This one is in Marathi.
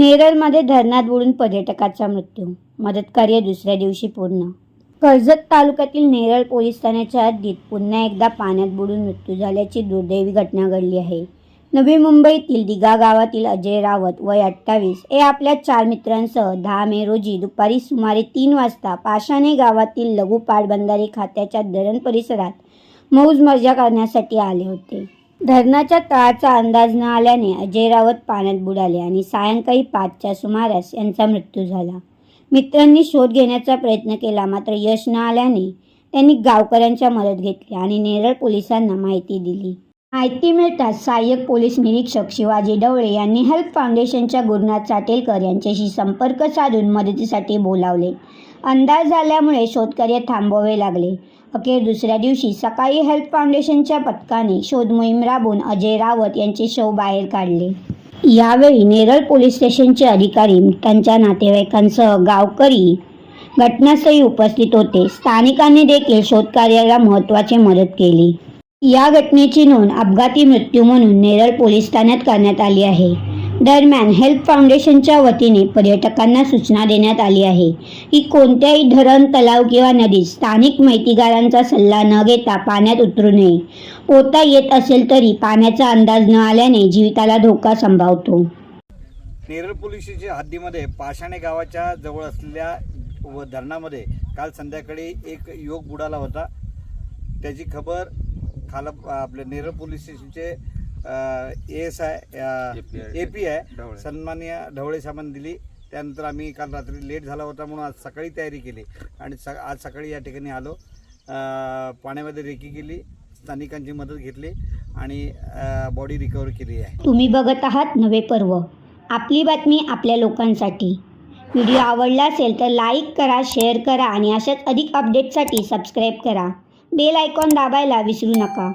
नेरळमध्ये धरणात बुडून पर्यटकाचा मृत्यू. मदतकार्य दुसऱ्या दिवशी पूर्ण. कर्जत तालुक्यातील नेरळ पोलीस ठाण्याच्या हद्दीत पुन्हा एकदा पाण्यात बुडून मृत्यू झाल्याची दुर्दैवी घटना घडली आहे. नवी मुंबईतील दिघा गावातील अजय रावत वय अठ्ठावीस. हे आपल्या चार मित्रांसह दहा मे रोजी दुपारी सुमारे तीन वाजता पाषाणे गावातील लघु पाटबंधारे खात्याच्या धरण परिसरात मौज मजा करण्यासाठी आले होते. धरणाच्या तळाचा अंदाज न आल्याने अजय रावत पाण्यात बुडाले आणि सायंकाळी पाचच्या सुमारास यांचा मृत्यू झाला. मित्रांनी शोध घेण्याचा प्रयत्न केला मात्र यश न आल्याने त्यांनी गावकऱ्यांच्या मदत घेतली आणि नेरळ पोलिसांना माहिती दिली. माहिती मिळताच सहाय्यक पोलीस निरीक्षक शिवाजी डवळे यांनी हेल्प फाउंडेशनच्या गुरुनाथ चाटेलकर यांच्याशी संपर्क साधून मदतीसाठी बोलावले. अंदाज झाल्यामुळे शोधकार्य थांबवावे लागले. अखेर दुसऱ्या दिवशी सकाळी हेल्प फाउंडेशनच्या पथकाने शोध मोहीम अजय रावत यांचे शव बाहेर काढले. यावेळी नेरळ पोलीस स्टेशनचे अधिकारी त्यांच्या नातेवाईकांसह गावकरी घटनास्थळी उपस्थित होते. स्थानिकांनी देखील शोधकार्याला महत्त्वाची मदत केली. या घटनेची नोंद अपघाती मृत्यू म्हणून नेरळ पोलीस ठाण्यात करण्यात आली आहे. दरम्यान हेल्प फाउंडेशनच्या वतीने पर्यटकांना सूचना देण्यात आली आहे की कोणत्याही धरण तलाव किंवा नदीत स्थानिक माहितीगारांचा सल्ला न घेता पाण्यात उतरू नये. पोहता येत असेल तरी पाण्याचा अंदाज न आल्याने जीविताला धोका संभावतो. नेरळ पोलिसीच्या हद्दीमध्ये पाषाणे गावाच्या जवळ असलेल्या व धरणामध्ये काल संध्याकाळी एक योग बुडाला होता. त्याची खबर खाल आपले नेरळ पोलीस स्टेशनचे A S I A P I सन्मान्य ढवळे. साहेबांनी दिली. त्यानंतर आम्ही काल रात्री लेट झाला होता म्हणून आज सकाळी तयारी केली. आणि स आज सकाळी या ठिकाणी आलो. पाण्यामध्ये रेकी केली स्थानिकांची मदत घेतली आणि बॉडी रिकवर केली आहे. तुम्ही बघत आहात नवे पर्व. आपली बातमी आपल्या लोकांसाठी. व्हिडिओ आवडला असेल तर लाईक करा शेअर करा आणि अशाच अधिक अपडेटसाठी सबस्क्राईब करा. बेल आयकॉन दाबायला विसरू नका.